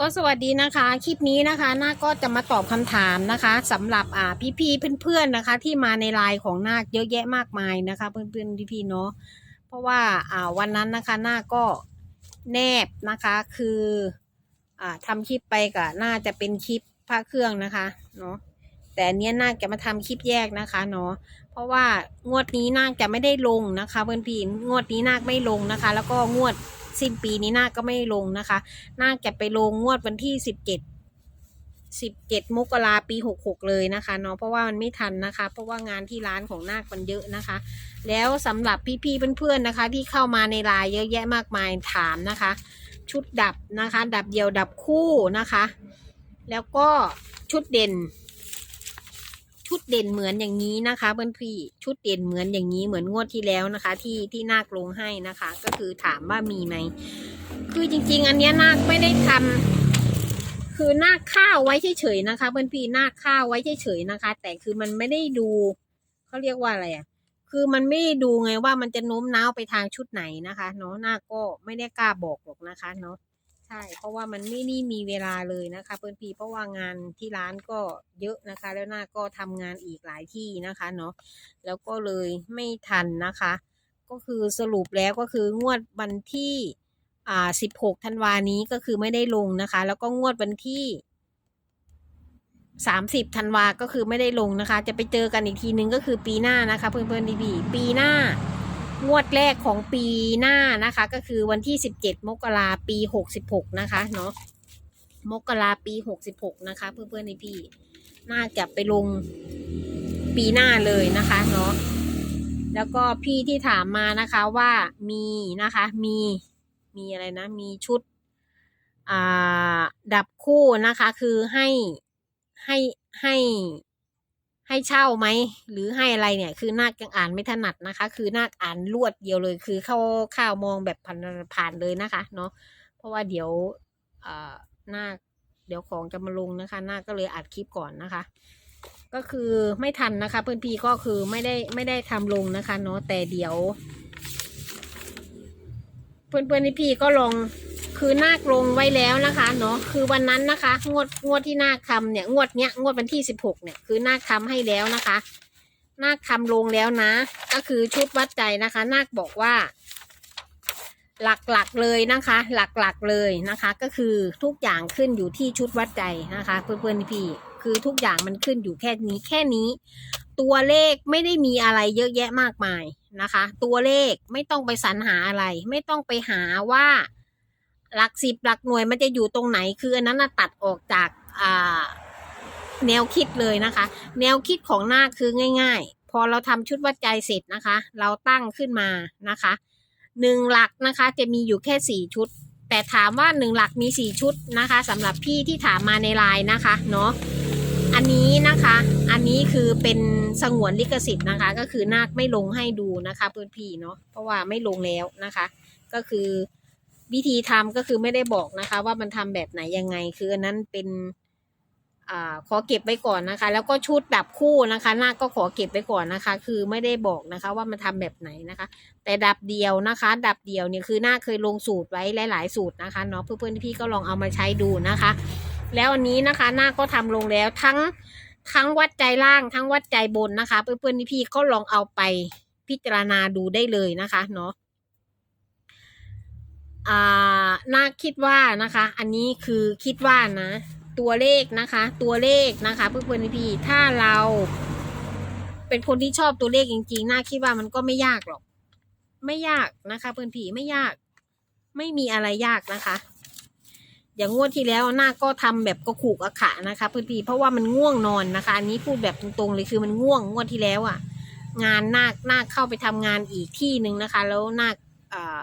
ก็สวัสดีนะคะ คลิปนี้นะคะนาคก็จะมาตอบคำถามนะคะสำหรับอ่าพี่ๆเพื่อนๆนะคะ ที่มาในไลน์ของนาคเยอะแยะมากมายนะคะ เพื่อนๆพี่ๆเนาะเพราะว่าอ่าวันนั้นนะคะนาคก็แนบนะคะคืออ่าทำคลิปไปกับน่าจะเป็นคลิปพระเครื่องนะคะเนาะแต่อันเนี้ยนาคจะมาทำคลิปแยกนะคะเนาะเพราะว่างวดนี้นาคจะไม่ได้ลงนะคะเพื่อนพี่งวดนี้นาคไม่ลงนะคะ แล้วก็งวด สิ้นปีนี้นาคก็ไม่ลงนะคะน่าจะไปลงงวดวันที่สิบเจ็ดสิบเจ็ดมกราปีหกหกเลยนะคะเนาะเพราะว่ามันไม่ทันนะคะ เพราะว่างานที่ร้านของนาคมันเยอะนะคะ แล้วสำหรับพี่ๆเพื่อนๆนะคะ ที่เข้ามาในไลน์เยอะแยะมากมายถามนะคะ ชุดดับนะคะ ดับเดียวดับคู่นะคะ แล้วก็ชุดเด่น ชุดเด่นเหมือนอย่างนี้นะคะเพื่อนพี่ชุดเด่นเหมือนอย่างนี้เหมือนงวดที่แล้วนะคะ ที่ที่นาคลงให้นะคะ ก็คือถามว่ามีไหมคือจริง ๆ อันเนี้ยนาคไม่ได้ทำคือนาคข้าวไว้เฉยๆนะคะเพื่อนพี่นาคข้าวไว้เฉยๆนะคะ แต่คือมันไม่ได้ดูเขาเรียกว่าอะไรอะคือมันไม่ได้ดูไงว่ามันจะโน้มน้าวไปทางชุดไหนนะคะ เนาะนาคก็ไม่ได้กล้าบอกหรอกนะคะ เนาะ ใช่ เพราะว่ามันไม่นี่มีเวลาเลยนะคะ เพื่อนพี่เพราะว่างานที่ร้านก็เยอะนะคะ แล้วหน้าก็ทำงานอีกหลายที่นะคะเนาะแล้วก็เลยไม่ทันนะคะ ก็คือสรุปแล้วก็คืองวดวันที่อ่าสิบหกธันวานี้ก็คือไม่ได้ลงนะคะ แล้วก็งวดวันที่สามสิบธันวาก็คือไม่ได้ลงนะคะ จะไปเจอกันอีกทีนึงก็คือปีหน้านะคะ เพื่อนๆดีๆปีหน้า งวดแรกของปีหน้านะคะ ก็คือวันที่สิบเจ็ดมกราปีหกสิบหกนะคะเนาะมกราปีหกสิบหกนะคะ เพื่อนๆดีๆน่าจะไปลงปีหน้าเลยนะคะเนาะแล้วก็พี่ที่ถามมานะคะว่ามีนะคะ มีมีอะไรนะ มีชุดอ่าดับคู่นะคะ คือให้ให้ให้ ให้เช่าไหมหรือให้อะไรเนี่ย คือนาคยังอ่านไม่ถนัดนะคะ คือนาคอ่านรวดเดียวเลย คือเข้าข้าวมองแบบผ่านผ่านเลยนะคะ เนาะเพราะว่าเดี๋ยวเอ่านาคเดี๋ยวของจะมาลงนะคะนาคก็เลยอัดคลิปก่อนนะคะ ก็คือไม่ทันนะคะเพื่อนพี่ก็คือไม่ได้ไม่ได้ทำลงนะคะ เนาะแต่เดี๋ยว เพื่อนๆพี่ก็ลง คือนาคลงไว้แล้วนะคะเนาะคือวันนั้นนะคะ งวดงวดที่นาคทำเนี่ยงวดเนี้ยงวดวันที่สิบหกเนี่ยคือนาคทำให้แล้วนะคะ นาคทำลงแล้วนะ ก็คือชุดวัดใจนะคะ นาคบอกว่า หลักๆเลยนะคะ หลักๆเลยนะคะ ก็คือทุกอย่างขึ้นอยู่ที่ชุดวัดใจนะคะ เพื่อนๆพี่คือทุกอย่างมันขึ้นอยู่แค่นี้แค่นี้ ตัวเลขไม่ได้มีอะไรเยอะแยะมากมายนะคะ ตัวเลขไม่ต้องไปสรรหาอะไร ไม่ต้องไปหาว่า หลักสิบหลักหน่วยมันจะอยู่ตรงไหนคืออันนั้นตัดออกจากแนวคิดเลยนะคะ แนวคิดของหน้าคือง่าย ๆ พอเราทำชุดวัดใจเสร็จนะคะ เราตั้งขึ้นมานะคะหนึ่งหลักนะคะจะมีอยู่แค่สี่ชุด แต่ถามว่าหนึ่งหลักมีสี่ชุดนะคะสำหรับพี่ที่ถามมาในไลน์นะคะเนาะอันนี้นะคะ อันนี้คือเป็นสงวนลิขสิทธิ์นะคะ ก็คือนาคไม่ลงให้ดูนะคะเพื่อนพี่เนาะเพราะว่าไม่ลงแล้วนะคะ ก็คือ วิธีทำก็คือไม่ได้บอกนะคะ ว่ามันทำแบบไหนยังไง คืออันนั้นเป็นอ่าขอเก็บไว้ก่อนนะคะ แล้วก็ชุดดับคู่นะคะหน้าก็ขอเก็บไว้ก่อนนะคะ คือไม่ได้บอกนะคะ ว่ามันทำแบบไหนนะคะ แต่ดับเดียวนะคะ ดับเดียวเนี่ยคือหน้าเคยลงสูตรไว้หลาย ๆ สูตรนะคะเนาะเพื่อนๆพี่ก็ลองเอามาใช้ดูนะคะ แล้วอันนี้นะคะหน้าก็ทำลงแล้วทั้งทั้งวัดใจล่างทั้งวัดใจบนนะคะ เพื่อนๆพี่ก็ลองเอาไปพิจารณาดูได้เลยนะคะเนาะ อ่าน่าคิดว่านะคะ อันนี้คือคิดว่านะ ตัวเลขนะคะ ตัวเลขนะคะเพื่อนๆพี่ถ้าเรา เป็นคนที่ชอบตัวเลขจริงๆน่าคิดว่ามันก็ไม่ยากหรอก ไม่ยากนะคะ เพื่อนพี่ไม่ยาก ไม่มีอะไรยากนะคะ อย่างงวดที่แล้วหน้าก็ทำแบบกระขูกอะขะนะคะ เพื่อนพี่เพราะว่ามันง่วงนอนนะคะ อันนี้พูดแบบตรงๆเลยคือมันง่วงงวดที่แล้วอะ่ะ งานนาคนาคเข้าไปทำงานอีกที่หนึ่งนะคะ แล้วนาคอ่า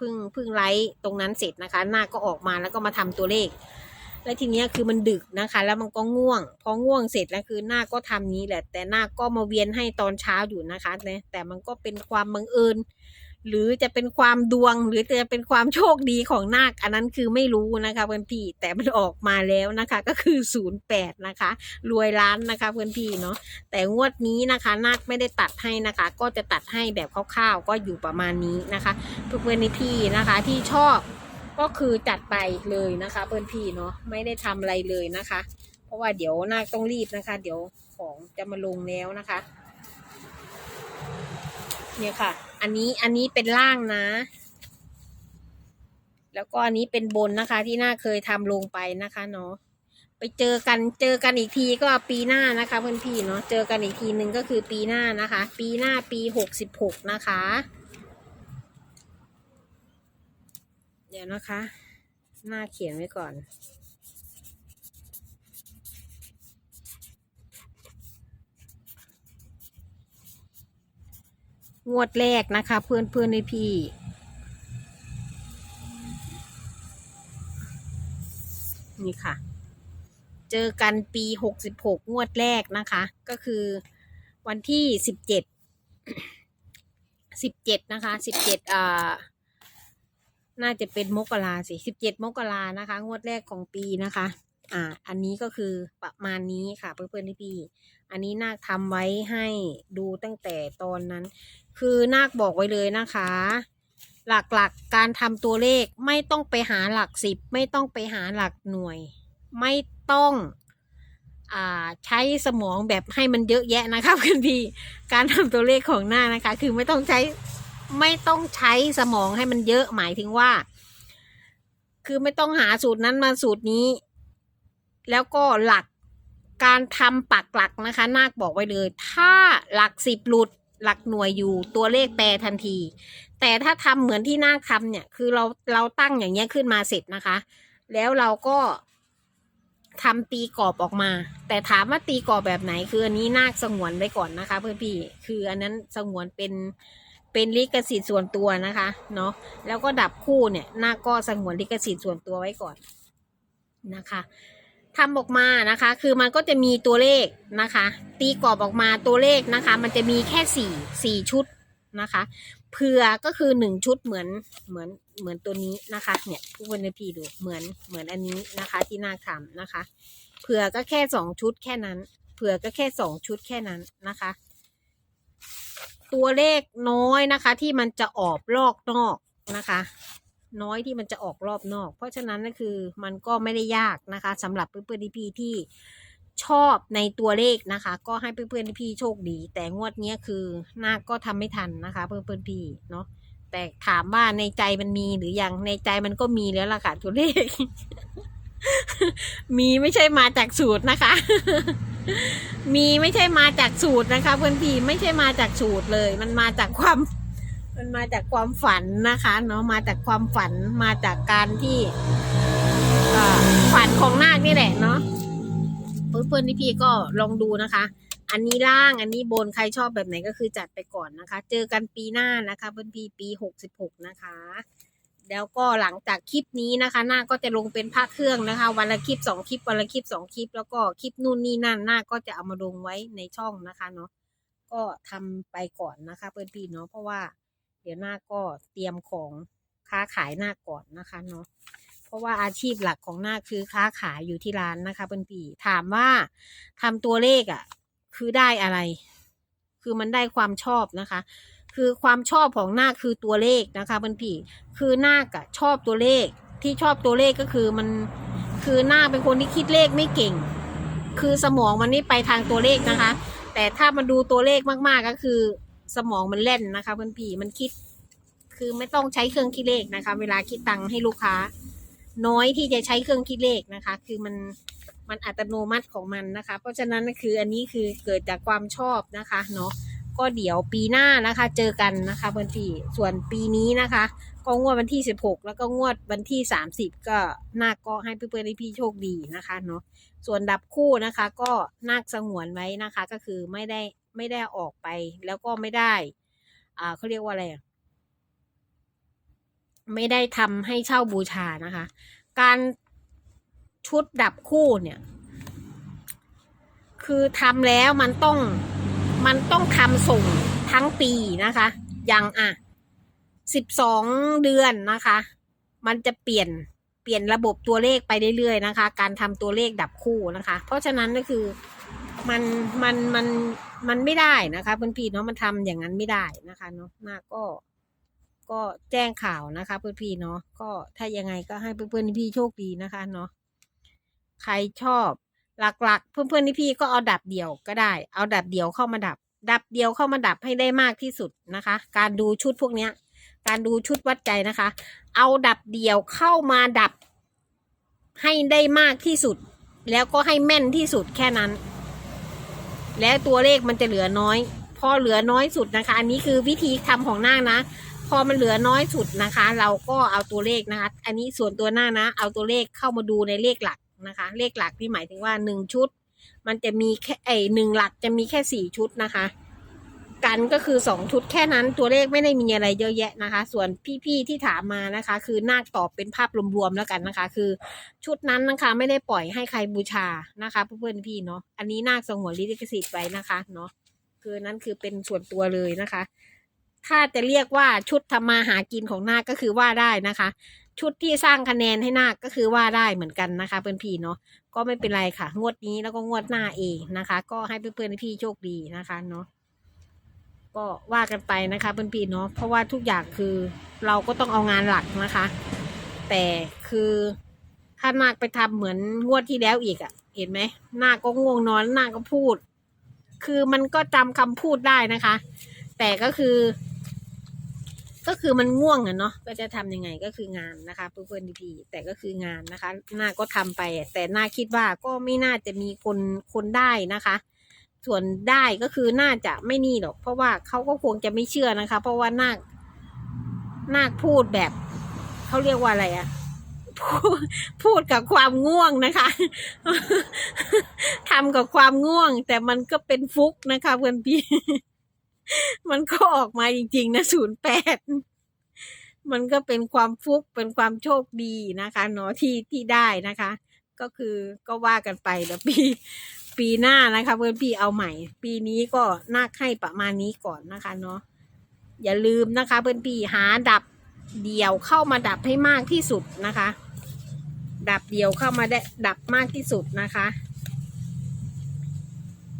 เพึ่งเพึ่งไลฟ์ตรงนั้นเสร็จนะคะ หน้าก็ออกมาแล้วก็มาทำตัวเลข แล้วทีเนี้ยคือมันดึกนะคะ แล้วมันก็ง่วง พอง่วงเสร็จแล้วคือหน้าก็ทำนี้แหละ แต่หน้าก็มาเวียนให้ตอนเช้าอยู่นะคะเนี่ยแต่มันก็เป็นความบังเอิญ หรือจะเป็นความดวง หรือจะเป็นความโชคดีของนาค อันนั้นคือไม่รู้นะคะเพื่อนพี่ แต่มันออกมาแล้วนะคะ ก็คือศูนย์แปดนะคะ รวยล้านนะคะเพื่อนพี่เนาะ แต่งวดนี้นะคะนาคไม่ได้ตัดให้นะคะ ก็จะตัดให้แบบคร่าวๆ ก็อยู่ประมาณนี้นะคะเพื่อนพี่นะคะที่ชอบกก็คือจัดไปเลยนะคะเพื่อนพี่เนาะไม่ได้ทำอะไรเลยนะคะ เพราะว่าเดี๋ยวนาคต้องรีบนะคะ เดี๋ยวของจะมาลงแล้วนะคะ เนี่ยค่ะ อันนี้อันนี้เป็นล่างนะ แล้วก็อันนี้เป็นบนนะคะ ที่น่าเคยทำลงไปนะคะเนาะไปเจอกันเจอกันอีกทีก็ปีหน้านะคะ เพื่อนพี่เนาะเจอกันอีกทีหนึ่งก็คือปีหน้านะคะ ปีหน้าปีหกสิบหกนะคะ เดี๋ยวนะคะ หน้าเขียนไว้ก่อน งวดแรกนะคะ เพื่อนเพื่อนในพี่นี่ค่ะ เจอกันปีหกสิบหกงวดแรกนะคะ ก็คือวันที่สิบเจ็ดสิบเจ็ดนะคะสิบเจ็ดอ่าน่าจะเป็นมกราสิสิบเจ็ดมกรานะคะ งวดแรกของปีนะคะ อ่า อันนี้ก็คือประมาณนี้ค่ะ เพื่อนๆพี่ๆอันนี้นาคทำไว้ให้ดูตั้งแต่ตอนนั้น คือนาคบอกไว้เลยนะคะ หลักๆการทำตัวเลขไม่ต้องไปหาหลักสิบ ไม่ต้องไปหาหลักหน่วย ไม่ต้องอ่าใช้สมองแบบให้มันเยอะแยะนะคะเพื่อนพี่การทำตัวเลขของหน้านะคะ คือไม่ต้องใช้ไม่ต้องใช้สมองให้มันเยอะหมายถึงว่า คือไม่ต้องหาสูตรนั้นมาสูตรนี้ แล้วก็หลักการทำปักหลักนะคะ นาคบอกไว้เลย ถ้าหลักสิบหลุด หลักหน่วยอยู่ตัวเลขแปรทันที แต่ถ้าทำเหมือนที่น้าคทำเนี่ย คือเราเราตั้งอย่างเงี้ยขึ้นมาเสร็จนะคะ แล้วเราก็ทำตีกรอบออกมา แต่ถามว่าตีกรอบแบบไหน คืออันนี้นาคสงวนไว้ก่อนนะคะ เพื่อนพี่ คืออันนั้นสงวนเป็นเป็นลิขสิทธิ์ส่วนตัวนะคะ เนาะแล้วก็ดับคู่เนี่ยนาคก็สงวนลิขสิทธิ์ส่วนตัวไว้ก่อนนะคะ ทำออกมานะคะ คือมันก็จะมีตัวเลขนะคะ ตีกรอบออกมาตัวเลขนะคะ มันจะมีแค่สี่สี่ชุดนะคะเผื่อก็คือหนึ่งชุดเหมือนเหมือนเหมือนตัวนี้นะคะ เนี่ยผู้บรรพีดูเหมือนเหมือนอันนี้นะคะ ที่นาทำนะคะเผื่อก็แค่สองชุดแค่นั้นเผื่อก็แค่สองชุดแค่นั้นนะคะ ตัวเลขน้อยนะคะ ที่มันจะออกลอกนอกนะคะ น้อยที่มันจะออกรอบนอก เพราะฉะนั้นก็คือมันก็ไม่ได้ยากนะคะสำหรับเพื่อนๆพี่ที่ชอบในตัวเลขนะคะ ก็ให้เพื่อนๆพี่โชคดี แต่งวดเนี้ยคือหน้าก็ทำไม่ทันนะคะ เพื่อนๆพี่เนาะแต่ถามว่าในใจมันมีหรือยังในใจมันก็มีแล้วล่ะค่ะตัวเลข มีไม่ใช่มาจากสูตรนะคะ มีไม่ใช่มาจากสูตรนะคะ เพื่อนพี่ไม่ใช่มาจากสูตรเลย มันมาจากความ มันมาจากความฝันนะคะเนาะมาจากความฝันมาจากการที่ฝันของนาคนี่แหละเนาะเพื่อนๆพี่ๆก็ลองดูนะคะ อันนี้ล่างอันนี้บนใครชอบแบบไหนก็คือจัดไปก่อนนะคะ เจอกันปีหน้านะคะเพื่อนพี่ปีหกสิบหกนะคะ แล้วก็หลังจากคลิปนี้นะคะหน้าก็จะลงเป็นภาคเครื่องนะคะ วันละคลิปสองคลิปวันละคลิปสองคลิป แล้วก็คลิปนู่นนี่นั่นหน้าก็จะเอามาลงไว้ในช่องนะคะเนาะก็ทำไปก่อนนะคะ เพื่อนพี่เนาะเพราะว่า เดี๋ยวหน้าก็เตรียมของค้าขายหน้าก่อนนะคะเนาะเพราะว่าอาชีพหลักของหน้าคือค้าขายอยู่ที่ร้านนะคะเพื่อนพี่ถามว่าทำตัวเลขอะ่ะ คือได้อะไร คือมันได้ความชอบนะคะ คือความชอบของนาคคือตัวเลขนะคะเพื่อนพี่คือนาคอะชอบตัวเลขที่ชอบตัวเลขก็คือมันคือนาคเป็นคนที่คิดเลขไม่เก่ง คือสมองมันไม่ไปทางตัวเลขนะคะ แต่ถ้ามันดูตัวเลขมากๆก็คือ สมองมันเล่นนะคะเพื่อนพี่มันคิด คือไม่ต้องใช้เครื่องคิดเลขนะคะ เวลาคิดตังค์ให้ลูกค้า น้อยที่จะใช้เครื่องคิดเลขนะคะ คือมันมันอัตโนมัติของมันนะคะ เพราะฉะนั้นคืออันนี้คือเกิดจากความชอบนะคะเนาะก็เดี๋ยวปีหน้านะคะ เจอกันนะคะเพื่อนพี่ส่วนปีนี้นะคะ ก็งวดวันที่สิบหกแล้วก็งวดวันที่สามสิบก็นาคก็ให้เพื่อนๆพี่โชคดีนะคะเนาะส่วนดับคู่นะคะ ก็นาคสงวนไว้นะคะ ก็คือไม่ได้ ไม่ได้ออกไป แล้วก็ไม่ได้ อ่าเขาเรียกว่าอะไรไม่ได้ทำให้เช่าบูชานะคะ การชุดดับคู่เนี่ย คือทำแล้วมันต้องมันต้องทำส่งทั้งปีนะคะ อย่างอะสิบสองเดือนนะคะ มันจะเปลี่ยนเปลี่ยนระบบตัวเลขไปเรื่อยๆนะคะ การทำตัวเลขดับคู่นะคะ เพราะฉะนั้นก็คือมันมันมัน มันไม่ได้นะคะเพื่อนพี่เนาะมันทำอย่างนั้นไม่ได้นะคะเนาะนาก็ ก็แจ้งข่าวนะคะ เพื่อนพี่เนาะก็ถ้ายังไงก็ให้เพื่อนๆพี่โชคดีนะคะเนาะใครชอบหลักๆ เพื่อนๆพี่ก็เอาดับเดี่ยวก็ได้ เอาดับเดี่ยวเข้ามาดับ ดับเดียวเข้ามาดับให้ได้มากที่สุดนะคะ การดูชุดพวกเนี้ย การดูชุดวัดใจนะคะ เอาดับเดี่ยวเข้ามาดับให้ได้มากที่สุด แล้วก็ให้แม่นที่สุดแค่นั้น แล้วตัวเลขมันจะเหลือน้อย พอเหลือน้อยสุดนะคะ อันนี้คือวิธีทำของนาคนะ พอมันเหลือน้อยสุดนะคะ เราก็เอาตัวเลขนะคะ อันนี้ส่วนตัวหน้านะ เอาตัวเลขเข้ามาดูในเลขหลักนะคะ เลขหลักที่หมายถึงว่าหนึ่งชุด มันจะมีแค่ไอหนึ่งหลักจะมีแค่สี่ชุดนะคะ กันก็คือสองชุดแค่นั้นตัวเลขไม่ได้มีอะไรเยอะแยะนะคะ ส่วนพี่ๆที่ถามมานะคะ คือนาคตอบเป็นภาพรวมๆแล้วกันนะคะ คือชุดนั้นนะคะไม่ได้ปล่อยให้ใครบูชานะคะเพื่อนๆพี่เนาะอันนี้นาคสงวนลิขสิทธิ์ไว้นะคะเนาะคือนั้นคือเป็นส่วนตัวเลยนะคะ ถ้าจะเรียกว่าชุดทำมาหากินของนาคก็คือว่าได้นะคะ ชุดที่สร้างคะแนนให้นาคก็คือว่าได้เหมือนกันนะคะ เพื่อนพี่เนาะก็ไม่เป็นไรค่ะ งวดนี้แล้วก็งวดหน้าเองนะคะ ก็ให้เพื่อนๆพี่โชคดีนะคะเนาะ ก็ว่ากันไปนะคะเพื่อนพี่เนาะเพราะว่าทุกอย่างคือเราก็ต้องเอางานหลักนะคะ แต่คือถ้านาคไปทำเหมือนงวดที่แล้วอีกอะ่ะ เห็นไหมนาคก็ง่วงนอนนาคก็พูด คือมันก็จำคำพูดได้นะคะ แต่ก็คือ ก็คือมันง่วงอะเนาะก็จะทำยังไงก็คืองานนะคะเพื่อนๆพี่แต่ก็คืองานนะคะนาคก็ทำไปแต่นาคคิดว่าก็ไม่น่าจะมีคนคนได้นะคะ ส่วนได้ก็คือน่าจะไม่นี่หรอก เพราะว่าเขาก็คงจะไม่เชื่อนะคะ เพราะว่านาคนาคพูดแบบเขาเรียกว่าอะไรอะพูดพูดกับความง่วงนะคะ ทำกับความง่วง แต่มันก็เป็นฟุกนะคะเพื่อนพี่ มันก็ออกมาจริงๆนะศูนย์แปด มันก็เป็นความฟุกเป็นความโชคดีนะคะเนาะที่ที่ได้นะคะ ก็คือก็ว่ากันไปเดี๋ยวปี ปีหน้านะคะเพื่อนพี่เอาใหม่ ปีนี้ก็น่าให้ประมาณนี้ก่อนนะคะเนาะอย่าลืมนะคะ เพื่อนพี่หาดับเดี่ยวเข้ามาดับให้มากที่สุดนะคะ ดับเดี่ยวเข้ามาได้ดับมากที่สุดนะคะ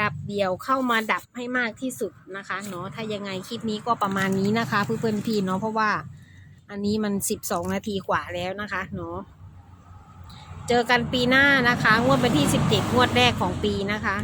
ดับเดี่ยวเข้ามาดับให้มากที่สุดนะคะเนาะถ้ายังไงคลิปนี้ก็ประมาณนี้นะคะ เพื่อนๆพี่เนาะเพราะว่า อันนี้มันสิบสองนาทีกว่าแล้วนะคะ เนาะ เจอกันปีหน้านะคะ งวดวันที่ 17 งวดแรกของปีนะคะ